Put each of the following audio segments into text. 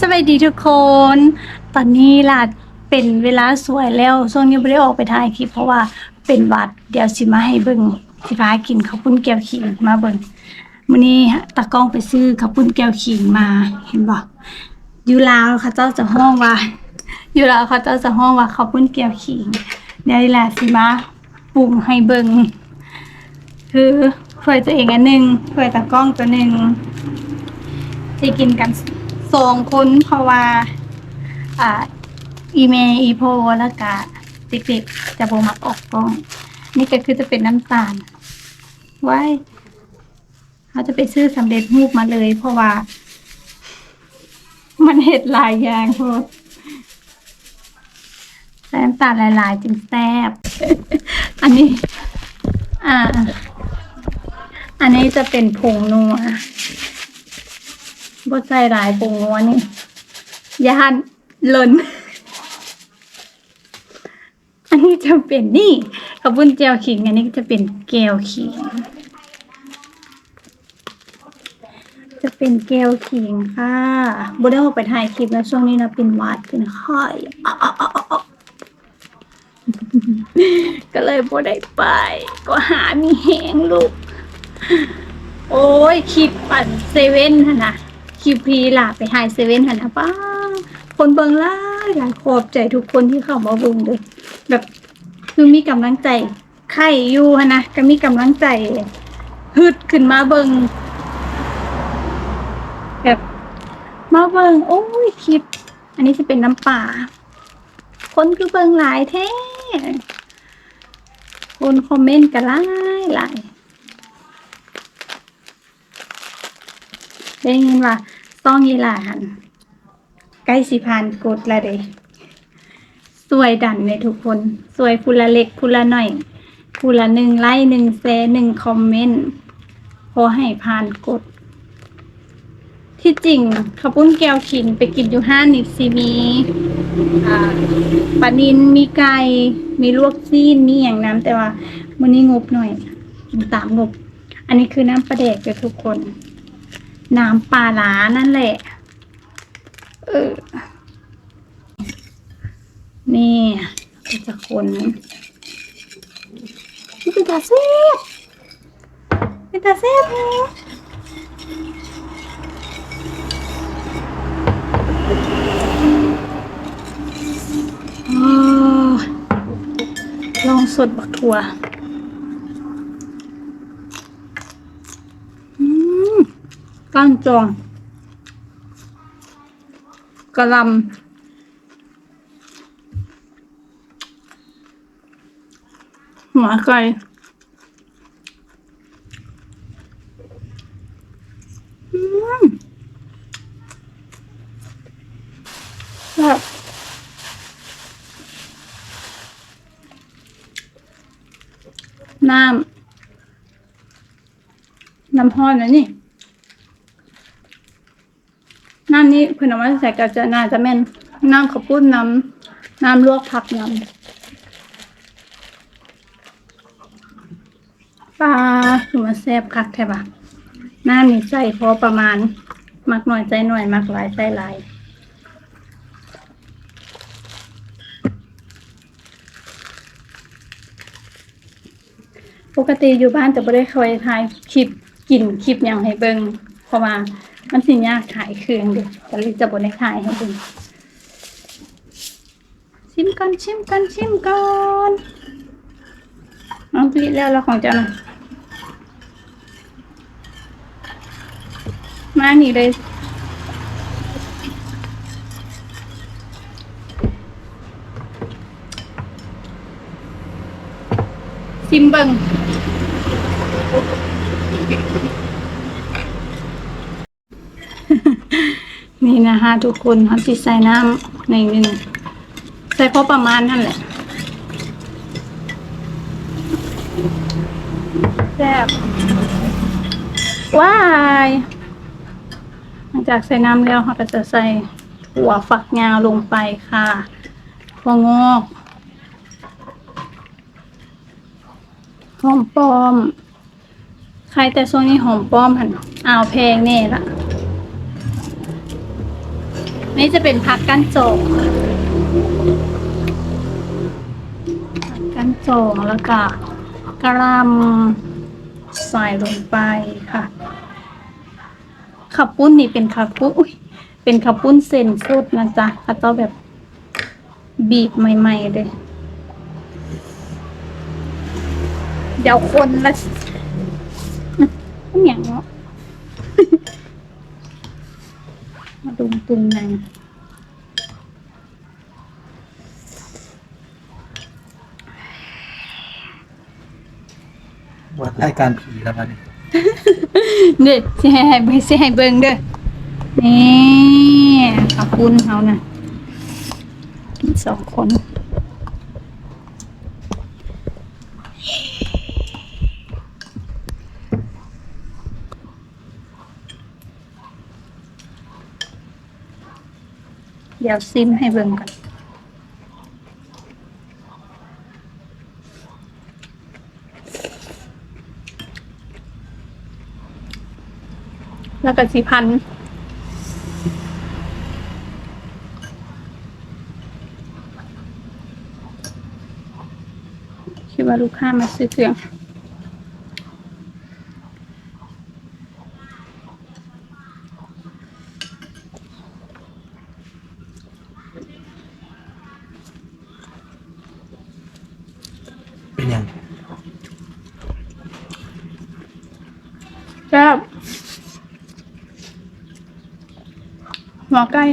สวัสดีทุกคน ตอนนี้ล่ะเป็นเวลาสวยแล้วช่วงนี้ไม่ได้ออกไปถ่ายคลิปเพราะว่าเป็นวัดเดี๋ยวสิมาให้เบิ่งสิพากินข้าวปุ้นแก้วขิงมาเบิ่งมื้อนี้ตากล้องไปซื้อข้าวปุ้นแก้วขิงมาเห็นบ่อยู่ลาวเขาเจ้าจะห้องว่า อยู่ลาวเขาเจ้าจะห้องว่าข้าวปุ้นแก้วขิงเดี๋ยวดีแหละสิมาปรุงให้เบิ่งคือถ้วยตัวเองอันหนึ่งถ้วยตากล้องตัวหนึ่งจะกินกัน สองคนเพราะว่า อ่า อีเมอีโพแล้วก็เด็กๆจะบมักออกกล้อง นี่ก็คือจะเป็นน้ำตาล ไว้เขาจะไปซื้อสำเร็จรูปมาเลย เพราะว่า มันเห็ดหลายอย่างโพดใส่น้ำตาลหลายๆจึงแซ่บ อันนี้ อ่า อันนี้จะเป็นผงนัว บดใส่หลายปรุงนัวนี่ย่านหล่น อันนี้จะเป็นนี่ขบุนเจียวขิง อันนี้จะเป็นแก้วขิง จะเป็นแก้วขิงค่ะบได้ออกไปถ่ายคลิปแล้วช่วงนี้นะเป็นหวัดเป็นไข้อ๊ะอ๊ะอ๊ะอ๊ะก็เลยบ่ได้ไป ก็หามีแหงลูก โอ้ยคลิปปั่นเซเว่นหั่นนะ คลิปพีล่ะไปหายเซเว่นหันนะป้าคนเบิงหลาหลายขอบใจทุกคนที่เข้ามาเบิงเลยแบบคือมีกำลังใจไข่อยู่นะก็มีกำลังใจฮึดขึ้นมาเบิงแบบมาเบิงโอ้ยคลิป อันนี้จะเป็นน้ำป่า คนคือเบิงหลายแท้คนคอมเมนต์กันหลายหลายได้ยินว่า องยีลาหันใกล้สิพานกดละเดสวยดันเลยทุกคน สวยพูละเล็กพูละหน่อยพูละหนึ่งไลค์หนึ่งแชร์หนึ่งคอมเมนต์พอให้พานกด ที่จริงข้าวปุ้นแก้วขินไปกินอยู่ห้านิดซีมีปลานินมีไก่มีลวกซีนมีอย่างน้ำแต่ว่ามื้อนี้งบหน่อยตามงบ อันนี้คือน้ำปลาแดกเลยทุกคน น้ำปลาร้านั่นแหละ เออ นี่ก็จะคน นี่เป็นตาเซฟเป็นตาเซฟเหรอโอ้ลองสดบักถั่ว อืม ก้านจองกระลำหัวไก่แบบน้ำ น้ำพอนนะนี่ นี้เพื่อนเอามาใส่กับจะน่าจะแม่นน้ำข้าวปุ้นน้ำน้ำลวกผักน้ำปลาคือมาแซ่บคักแทบะน้ำนี่ใส่พอประมาณ มักหน่อยใจหน่อย มักหลายใจหลายปกติอยู่บ้านแต่ไม่ได้เคยถ่ายคลิปกินคลิปอย่างให้เบิงเพราะว่า มันสิยากขายเครื่องเด็กก็เลยจะบ่ได้ถ่ายให้เบิชิมก่อนชิมก่อนชิมก่อนน้องพีแล้วเราของเจ้าหน่อยมาหนีเลยชิมเบิง นี่นะคะทุกคนเขาจะใส่น้ำในหนึ่งใส่พอประมาณนั่นแหละแซ่บว้ายหลังจากใส่น้ำแล้วเขาก็จะใส่ถั่วฝักยาวลงไปค่ะถั่วงอกหอมป้อม ใครแต่ช่วงนี้หอมป้อมหันเอาวแพงแน่ละ นี่จะเป็นผักกันโจงผักกันโจงแล้วก็กระลำใส่ลงไปค่ะขับปุ้นนี่เป็นขับปุ้นอุ๊ยเป็นขับปุ้นเส้นสุดนะจ๊ะเขาต้องแบบบีบใหม่ ๆ เลย เดี๋ยวคนละอื้ออย่างเนาะ มาดุมตุงนางวัดรายการผีแล้วครับนี่เด็ดสิให้ให้เบิ่งสิให้เบิ่งเด้อนี่ขอบคุณเขานะกินสองคน ดี๋ยวซิมให้เบิ่งก่อนแล้วก็สีพันคิดว่าลูกค้ามาซื้อเครื่อง เป็นยัง แซ่บ หมอไก่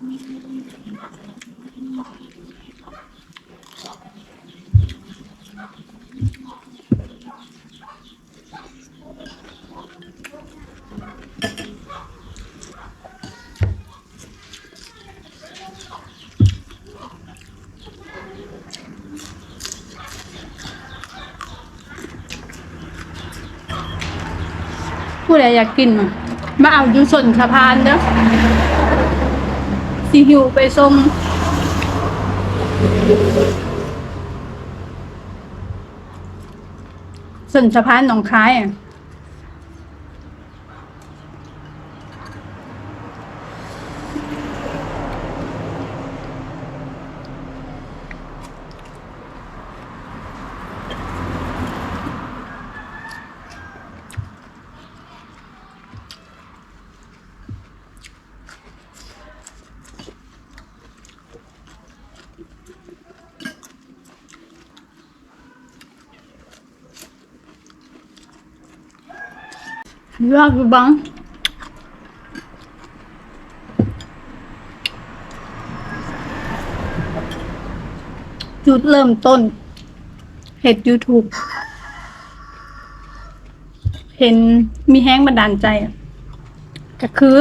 ผู้ใดอยากกินมามาเอาอยู่ส่วนสะพานเด้อ สิหิวไปส่งส่วนสะพานหนองคายอะ ยากอยู่บ้างจุดเริ่มต้นเห็ด YouTube เห็นมีแห้งบันดาลใจอะก็คือ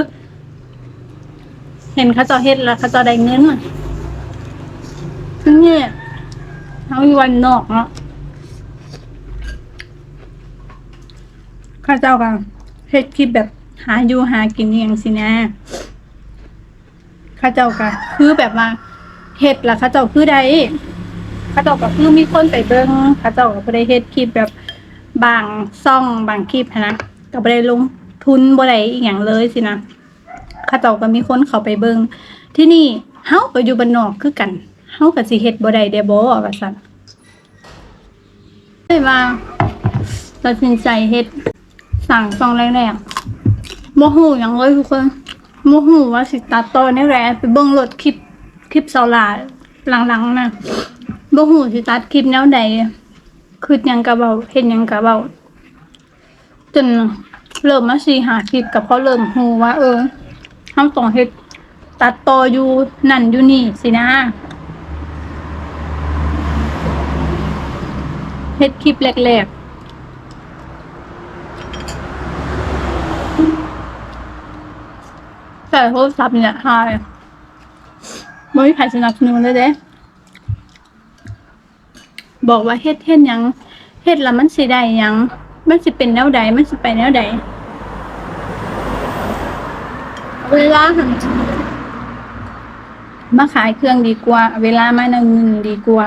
เห็นเขาเจะเฮ็ดแล้วเขาเจะได้เงินอะซึ่งเนี่ยเขาอยู่วันนอกเนาะข้าเจ้าก็ เฮ็ดคลิปแบบหาอยู่หากินอย่างสินะข้าเจ้าก็คือแบบว่าเฮ็ดล้วข้าเจ้าคือใดข้าเจ้าก็คือมีคนไปเบิ่งข้าเจ้าก็บ่ได้เฮ็ดคลิปแบบบางซ่องบางคลิปนะก็บ่ได้ลงทุนบ่ได้อีหยังเลยสินะข้าเจ้าก็มีคนเข้าไปเบิ่งที่นี่เฮาก็อยู่บ้านนอกคือกันเฮาก็สิเฮ็ดบ่ได้เด้บ่ว่าซั่นเลยว่าตัดสินใจเฮ็ด สั่งซองแรกๆโมหูอย่างเลยทุกคนโมหูว่าสิตัดตอในแรไปเบิ่งรถคลิปคลิปเสาหลาหลังๆนะโมหูสิตัดคลิปแนวใดคือยังกะเบาเห็นยังกะเบาจนเริ่มมาสีหาคลิปกับเขาเริ่มหูว่า เออทำต้องเฮ็ดตัดต่ออยู่นั่นอยู่นี่สินะเฮ็ดคลิปแรกๆ แต่โทรศัพท์เนี่ยหายไม่มีใครสนับสนุนเลยเด้บอกว่าเฮ็ดเฮ็ดยังเฮ็ดแล้วมันสิได้ยัง มันสิเป็นแนวใด มันสิไปแนวใด เวลาหันมาขายเครื่องดีกว่า เวลามานั่งเงินดีกว่า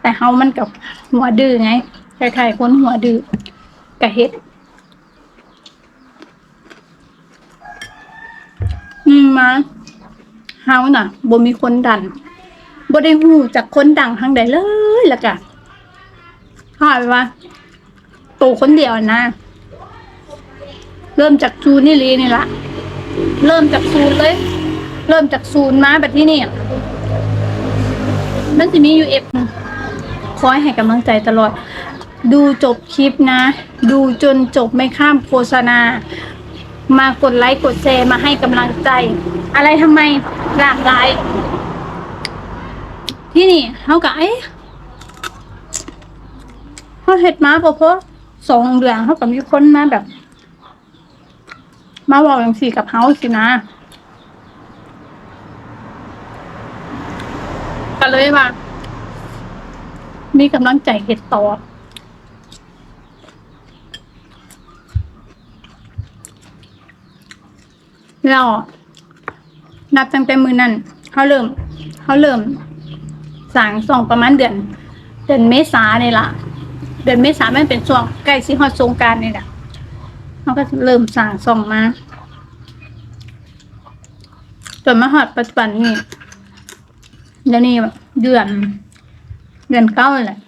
แต่เฮามันกับหัวดื้อไงใครๆคนหัวดื้อกะเฮ็ด มาเฮาน่ะบ่มีคนดันบ่ได้ฮู้จากคนดังทางใดเลยล้วก็หายไปว่าโตคนเดียวนะเริ่มจากจูนนี่ลีนี่ละเริ่มจากศูนเลย เริ่มจากศูนมาแบบที่นี่มันจะมีอยู่เอฟคอยให้กำลังใจตลอด ดูจบคลิปนะ ดูจนจบไม่ข้ามโฆษณา มากดไลค์กดแชร์มาให้กำลังใจ อะไรทำไมหลากหลาย ที่นี่เขากับไอ้เขาเห็ดมาเพราะเพราะสองเดือนเขากับมีคนมาแบบ มาบอกอย่างสี่กับเขาสินะก็เลยว่า มีกำลังใจเห็ดต่อ เรานับตั้งแต่มือนั้นเขาเริ่มเขาเริ่มสางส่องประมาณเดือน เดือนเมษาเนี่ยละเดือนเมษามันเป็นช่วงใกล้สิฮอดสงการนี่แหละเขาก็เริ่มสางส่องมาจนมาฮอดปัจจุบันนี่เดี๋ยวนี้เดือน เดือนเก้าแหละ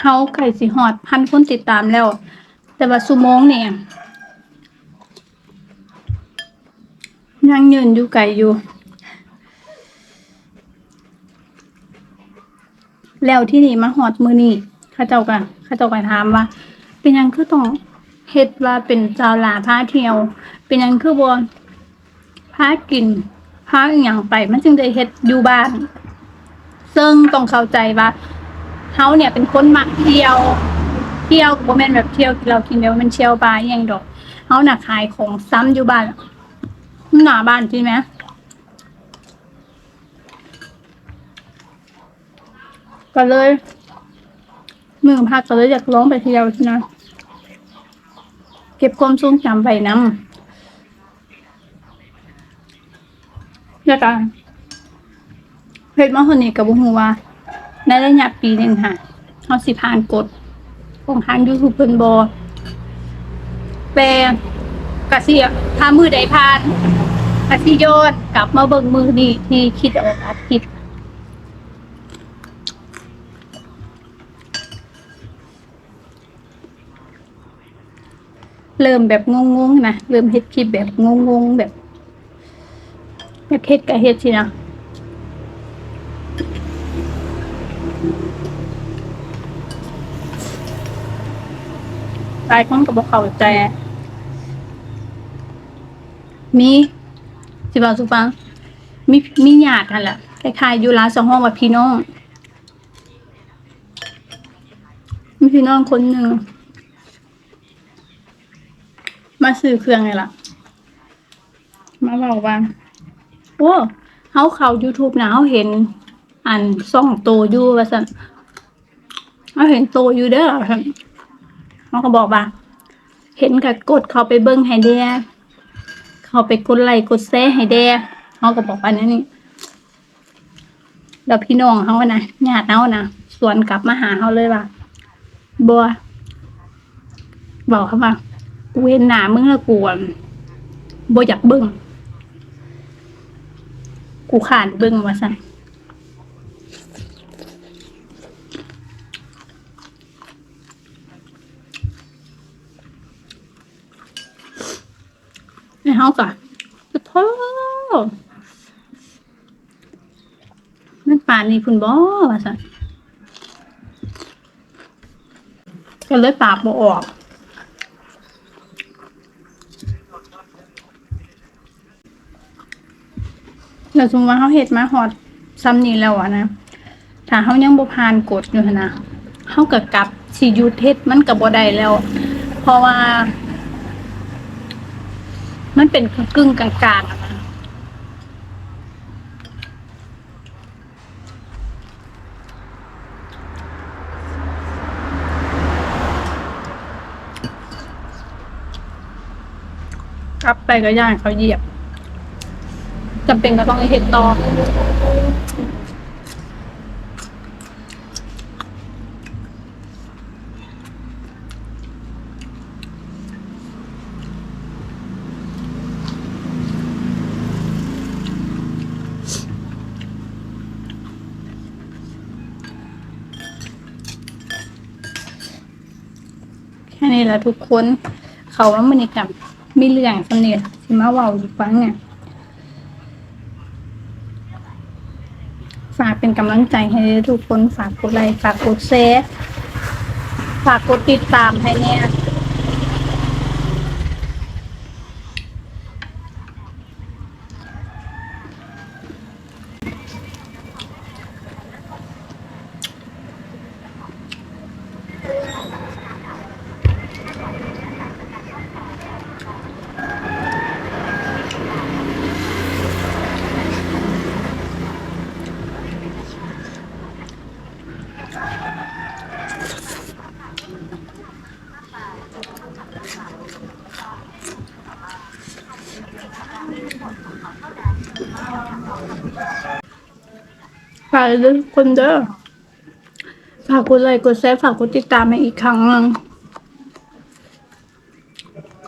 เขาไก่สิฮอดพันคนติดตามแล้ว แต่ว่าสุโมงเนี่ย ยังยืนอยู่ไกลอยู่ แล้วที่นี่มาหอดมือนี่ข้าเจ้ากันข้าเจ้ากันถามว่า เป็นยังคือต้องเฮ็ดว่าเป็นจาหลาพาเที่ยว เป็นยังคือบ่พากินพาอย่างไป มันจึงได้เฮ็ดอยู่บ้าน ซึ่งต้องเข้าใจว่าเฮาเนี่ยเป็นคนมักเที่ยว เที่ยวบ่แม่นแบบเที่ยวเรากินเดียวมันเที่ยวบาร์อย่างดอกเฮาน่ะขายของซ้ำอยู่บ้าน หน้าบ้านใช่ไหมก็เลยมือพักก็เลยอยากร้องไปเที่ยวใช่ไหมเก็บความทรงจำไปนำแล้วก็เพชรมาคนนี้กับบุหัวในระยะปีหนึ่งค่ะเขาสิผ่านกฎของทางยูทูบเพิ่นบอแปลกะเสียถ้ามือใดผ่าน อาทิโยนกลับมาเบิ่งมือนี่ที่คิดออกอาทิตย์เริ่มแบบงงๆนะเริ่มเฮ็ดคลิปแบบงงๆแบบแบบเฮ็ดกับเฮ็ดสินะหลายคนก็บอกเข้าใจ มี สิบอกสุฟังมีมีญาตินั่นแหละคล้ายๆอยู่ร้านสองห้องกับพี่น้อง มีพี่น้องคนหนึ่งมาซื้อเครื่องไงล่ะ มาบอกว่าโอ้เขาเขา YouTube นะเขาเห็น อันซ่องโตอยู่ว่าสันเขาเห็นโตอยู่เด้อเขาก็บอกว่า เห็นกับกดเขาไปเบิ้งให้เด้ เขาไปกดไลค์กดแชร์ให้แด่เขาก็บอกว่านั่นนี่แล้วพี่น้องเขานะญาติเขานะสวนกลับมาหาเขาเลยว่าบัวบอกเขาว่ากูเห็นหน้ามึงแล้วกวนบัวอยากเบิ้งกูขานเบิ้งว่าสั่น เขาก่อโธ่มันป่านนี้คุณบ่ว่าสันก็เลยปากบ่ออกแล้วสมมติว่าเขาเฮ็ดมาฮอดซ้ำนี้แล้วอะนะ ถ้าเขายังบ่ผ่านกฎอยู่นะเขาก็กลับสิยุเฮ็ดมันก็บ่ได้แล้ว เพราะว่า มันเป็นกึ่งกลางๆอะนะกลับไปก็ย่างเขาเหยียบจำเป็นก็ต้องเห็ดต่อ ละทุกคน เขาว่ามันกับมีเรื่องสำเนียงสิมาเว้าอยู่ฟังเนี่ยฝากเป็นกำลังใจให้ทุกคนฝากกดไลค์ฝากกดแชร์ฝากกดติดตามให้เนี่ย ฝากด้วยทุกคนเด้อฝากกดไลค์กดแชร์ฝากกดติดตามมาอีกครั้งนึง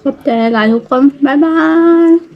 ขอบใจหลายทุกคน บ๊ายบาย